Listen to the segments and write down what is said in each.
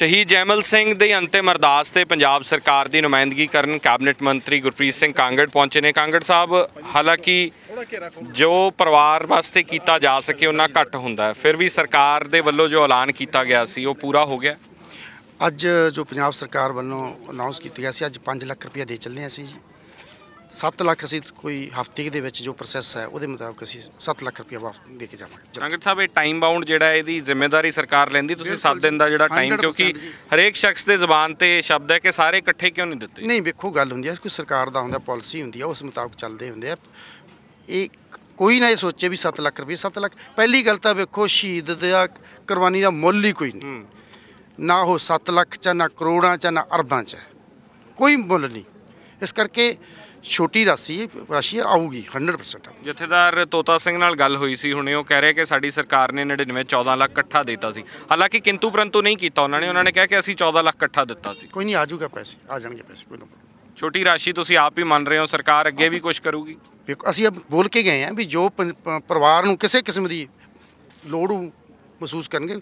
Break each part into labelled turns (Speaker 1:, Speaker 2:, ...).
Speaker 1: ਸ਼ਹੀਦ ਜੈਮਲ ਸਿੰਘ ਦੀ ਅੰਤਿਮ ਅਰਦਾਸ ਤੇ ਪੰਜਾਬ ਸਰਕਾਰ ਦੀ ਨੁਮਾਇੰਦਗੀ ਕਰਨ ਕੈਬਨਿਟ ਮੰਤਰੀ ਗੁਰਪ੍ਰੀਤ ਸਿੰਘ ਕਾਂਗੜ ਪਹੁੰਚੇ ਨੇ। ਕਾਂਗੜ ਸਾਹਿਬ, ਹਾਲਾਂਕਿ ਜੋ ਪਰਿਵਾਰ ਵਾਸਤੇ ਕੀਤਾ ਜਾ ਸਕੇ ਉਹਨਾਂ ਘੱਟ ਹੁੰਦਾ ਹੈ। ਫਿਰ ਵੀ ਸਰਕਾਰ ਦੇ ਵੱਲੋਂ ਜੋ ਐਲਾਨ ਕੀਤਾ ਗਿਆ ਸੀ, ਉਹ ਪੂਰਾ ਹੋ ਗਿਆ?
Speaker 2: ਅੱਜ ਜੋ ਪੰਜਾਬ ਸਰਕਾਰ ਵੱਲੋਂ ਅਨਾਉਂਸ ਕੀਤਾ ਗਿਆ ਸੀ, ਅੱਜ 5 ਲੱਖ ਰੁਪਇਆ ਦੇ ਚੱਲੇ ਅਸੀਂ ਜੀ। 7 ਲੱਖ ਅਸੀਂ ਕੋਈ ਹਫ਼ਤੇ ਦੇ ਵਿੱਚ ਜੋ ਪ੍ਰੋਸੈਸ ਹੈ ਉਹਦੇ ਮੁਤਾਬਕ ਅਸੀਂ 7 ਲੱਖ ਰੁਪਇਆ ਵਾਪਸ ਦੇ ਕੇ ਜਾਵਾਂਗੇ।
Speaker 1: ਕਾਂਗੜ ਸਾਹਿਬ ਇਹ ਟਾਈਮ ਬਾਉਂਡ ਜਿਹੜਾ ਇਹਦੀ ਜ਼ਿੰਮੇਵਾਰੀ ਸਰਕਾਰ ਲੈਂਦੀ ਤੁਸੀਂ 7 ਦਿਨ ਦਾ ਜਿਹੜਾ ਟਾਈਮ
Speaker 2: 100%
Speaker 1: ਕਿਉਂਕਿ। ਹਰੇਕ ਸ਼ਖਸ ਦੇ ਜ਼ੁਬਾਨ ਤੇ ਸ਼ਬਦ ਹੈ ਕਿ ਸਾਰੇ ਇਕੱਠੇ ਕਿਉਂ ਨਹੀਂ ਦਿੱਤੇ
Speaker 2: ਨਹੀਂ ਵੇਖੋ ਗੱਲ ਹੁੰਦੀ ਹੈ ਕੋਈ ਸਰਕਾਰ ਦਾ ਹੁੰਦਾ ਪਾਲਿਸੀ ਹੁੰਦੀ ਹੈ ਉਸ ਮੁਤਾਬਕ ਚੱਲਦੇ ਹੁੰਦੇ ਆ ਇਹ ਕੋਈ ਨਾ ਇਹ ਸੋਚੇ ਵੀ 7 ਲੱਖ ਰੁਪਏ 7 ਲੱਖ ਪਹਿਲੀ ਗੱਲ ਤਾਂ ਵੇਖੋ ਸ਼ਹੀਦ ਦਾ ਕੁਰਬਾਨੀ ਦਾ ਮੁੱਲ ਹੀ ਕੋਈ ਨਹੀਂ ਨਾ ਉਹ 7 ਲੱਖ ਚ ਨਾ ਕਰੋੜਾਂ ਚ ਨਾ ਅਰਬਾਂ ਚ। ਕੋਈ ਮੁੱਲ ਨਹੀਂ ਇਸ ਕਰਕੇ ਛੋਟੀ ਰਾਸ਼ੀ ਰਾਸ਼ੀ ਆਊਗੀ 100%
Speaker 1: ਜਥੇਦਾਰ ਤੋਤਾ ਸਿੰਘ ਨਾਲ ਗੱਲ ਹੋਈ ਸੀ ਹੁਣੇ ਉਹ ਕਹਿ ਰਹੇ ਕਿ ਸਾਡੀ ਸਰਕਾਰ ਨੇ 99 14 ਲੱਖ ਇਕੱਠਾ ਦਿੱਤਾ ਸੀ। ਹਾਲਾਂਕਿ ਕਿੰਤੂ ਪਰੰਤੂ ਨਹੀਂ ਕੀਤਾ ਉਹਨਾਂ ਨੇ ਉਹਨਾਂ ਨੇ ਕਿਹਾ ਕਿ ਅਸੀਂ 14 ਲੱਖ ਇਕੱਠਾ ਦਿੱਤਾ ਸੀ।
Speaker 2: ਕੋਈ ਨਹੀਂ ਆ ਜਾਊਗਾ ਪੈਸੇ ਆ ਜਾਣਗੇ ਪੈਸੇ ਕੋਈ ਨਾ
Speaker 1: ਛੋਟੀ ਰਾਸ਼ੀ ਤੁਸੀਂ ਆਪ ਹੀ ਮੰਨ ਰਹੇ ਹੋ ਸਰਕਾਰ ਅੱਗੇ ਵੀ ਕੁਝ ਕਰੂਗੀ?
Speaker 2: ਅਸੀਂ ਅਬ ਬੋਲ ਕੇ ਗਏ ਹਾਂ ਵੀ ਜੋ ਪਰਿਵਾਰ ਨੂੰ ਕਿਸੇ ਕਿਸਮ ਦੀ ਲੋੜ ਮਹਿਸੂਸ ਕਰਨਗੇ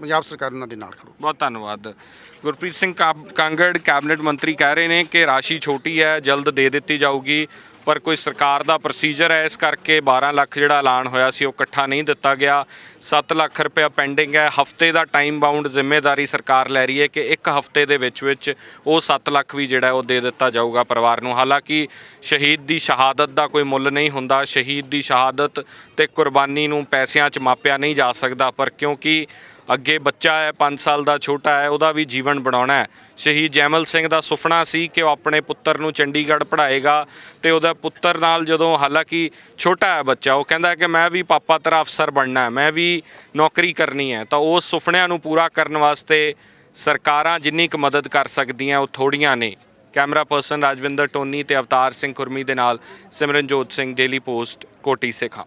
Speaker 2: ਪੰਜਾਬ ਸਰਕਾਰ ਉਹਨਾਂ ਦੇ ਨਾਲ ਖੜੂ
Speaker 1: ਬਹੁਤ ਧੰਨਵਾਦ। ਗੁਰਪ੍ਰੀਤ ਸਿੰਘ ਕਾਬ- ਕਾਂਗੜ ਕੈਬਨਿਟ ਮੰਤਰੀ ਕਹਿ ਰਹੇ ਨੇ ਕਿ ਰਾਸ਼ੀ ਛੋਟੀ ਹੈ, ਜਲਦ ਦੇ ਦਿੱਤੀ ਜਾਊਗੀ। ਪਰ ਕੋਈ ਸਰਕਾਰ ਦਾ ਪ੍ਰੋਸੀਜਰ ਹੈ, ਇਸ ਕਰਕੇ 12 ਲੱਖ ਜਿਹੜਾ ਐਲਾਨ ਹੋਇਆ ਸੀ, ਉਹ ਇਕੱਠਾ ਨਹੀਂ ਦਿੱਤਾ ਗਿਆ। 7 ਲੱਖ ਰੁਪਇਆ ਪੈਂਡਿੰਗ ਹੈ। ਹਫ਼ਤੇ ਦਾ ਟਾਈਮ ਬਾਉਂਡ ਜ਼ਿੰਮੇਵਾਰੀ ਸਰਕਾਰ ਲੈ ਰਹੀ ਹੈ ਕਿ ਇੱਕ ਹਫ਼ਤੇ ਦੇ ਵਿੱਚ ਵਿੱਚ ਉਹ 7 ਲੱਖ ਵੀ ਜਿਹੜਾ ਉਹ ਦੇ ਦਿੱਤਾ ਜਾਊਗਾ ਪਰਿਵਾਰ ਨੂੰ। ਹਾਲਾਂਕਿ ਸ਼ਹੀਦ ਦੀ ਸ਼ਹਾਦਤ ਦਾ ਕੋਈ ਮੁੱਲ ਨਹੀਂ ਹੁੰਦਾ। ਸ਼ਹੀਦ ਦੀ ਸ਼ਹਾਦਤ ਤੇ ਕੁਰਬਾਨੀ ਨੂੰ ਪੈਸਿਆਂ 'ਚ ਮਾਪਿਆ ਨਹੀਂ ਜਾ ਸਕਦਾ, ਪਰ ਕਿਉਂਕਿ ਅੱਗੇ ਬੱਚਾ ਹੈ 5 ਸਾਲ ਦਾ ਛੋਟਾ ਹੈ, ਉਹਦਾ ਵੀ ਜੀਵਨ ਬਣਾਉਣਾ ਹੈ। ਸ਼ਹੀਦ ਜੈਮਲ ਸਿੰਘ ਦਾ ਸੁਪਨਾ ਸੀ ਕਿ ਉਹ ਆਪਣੇ ਪੁੱਤਰ ਨੂੰ ਚੰਡੀਗੜ੍ਹ ਪੜ੍ਹਾਏਗਾ ਤੇ ਉਹਦਾ ਪੁੱਤਰ ਨਾਲ ਜਦੋਂ ਹਾਲਾਂਕਿ ਛੋਟਾ ਹੈ ਬੱਚਾ, ਉਹ ਕਹਿੰਦਾ ਕਿ ਮੈਂ ਵੀ ਪਾਪਾ ਤਰ੍ਹਾਂ ਅਫਸਰ ਬਣਨਾ ਹੈ, ਮੈਂ ਵੀ ਨੌਕਰੀ ਕਰਨੀ ਹੈ। ਤਾਂ ਉਸ ਸੁਪਨਿਆਂ ਨੂੰ ਪੂਰਾ ਕਰਨ ਵਾਸਤੇ ਸਰਕਾਰਾਂ ਜਿੰਨੀ ਕੁ ਮਦਦ ਕਰ ਸਕਦੀਆਂ, ਉਹ ਥੋੜੀਆਂ ਨੇ। ਕੈਮਰਾ ਪਰਸਨ ਰਾਜਵਿੰਦਰ ਟੋਨੀ ਤੇ ਅਵਤਾਰ ਸਿੰਘ ਕੁਰਮੀ ਦੇ ਨਾਲ ਸਿਮਰਨਜੋਤ ਸਿੰਘ, ਡੇਲੀ ਪੋਸਟ, ਕੋਟੀ ਸੇਖਾ।